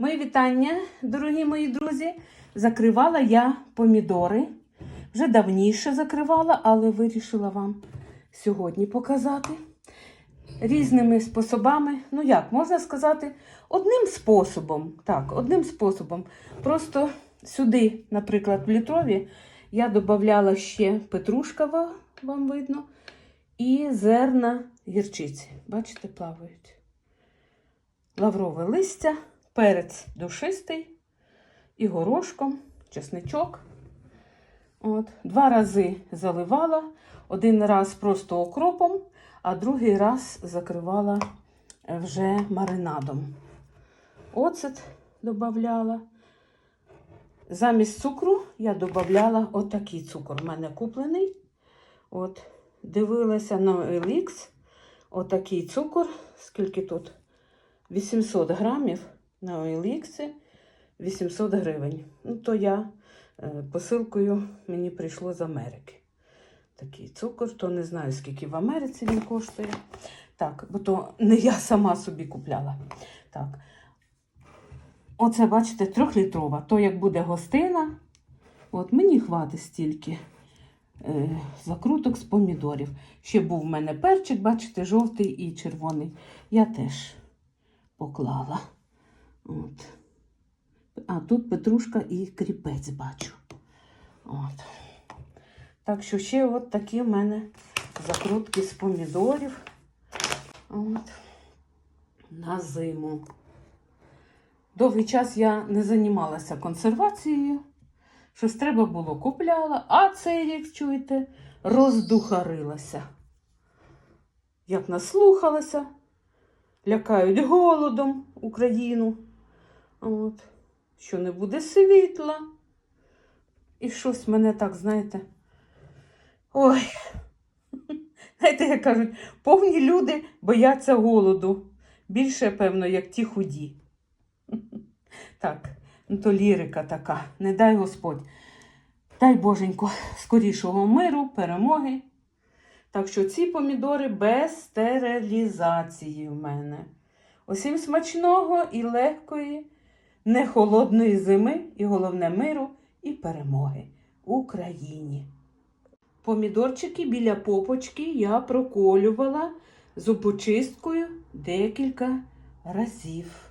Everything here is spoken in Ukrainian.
Мої вітання, дорогі мої друзі. Закривала я помідори. Вже давніше закривала, але вирішила вам сьогодні показати різними способами. Ну як, можна сказати, одним способом. Так, одним способом. Просто сюди, наприклад, в літрові я додавала ще петрушкова, вам видно, і зерна гірчиці. Бачите, плавають. Лаврове листя, перець душистий і горошком, чесничок. От. Два рази заливала, один раз просто окропом, а другий раз закривала вже маринадом. Оцет додавала. Замість цукру я додавала отакий цукор. У мене куплений. От, дивилася на OLX. Отакий цукор. Скільки тут? 800 грамів на OLX 800 гривень. Ну, то я е, посилкою мені прийшло з Америки. Такий цукор, то не знаю, скільки в Америці він коштує. Так, бо то не я сама собі купляла. Так. Оце, бачите, трьохлітрова. То як буде гостина, от мені хватить стільки е, закруток з помідорів. Ще був в мене перчик, бачите, жовтий і червоний. Я теж поклала. От. А тут петрушка і кріпець бачу. От. Так що ще от такі в мене закрутки з помідорів. От. На зиму. Довгий час я не займалася консервацією. Щось треба було купляла, а цей рік, чуєте, роздухарилася. Як наслухалася, лякають голодом Україну. От. Що не буде світла. І щось мене так, знаєте. Ой, знаєте, як кажуть, повні люди бояться голоду. Більше, певно, як ті худі. Так, ну то лірика така, не дай Господь. Дай Боженько, скорішого миру, перемоги. Так що ці помідори без стерилізації в мене. Усім смачного і легкої, не холодної зими, і головне миру і перемоги Україні. Помідорчики біля попочки я проколювала зубочисткою декілька разів.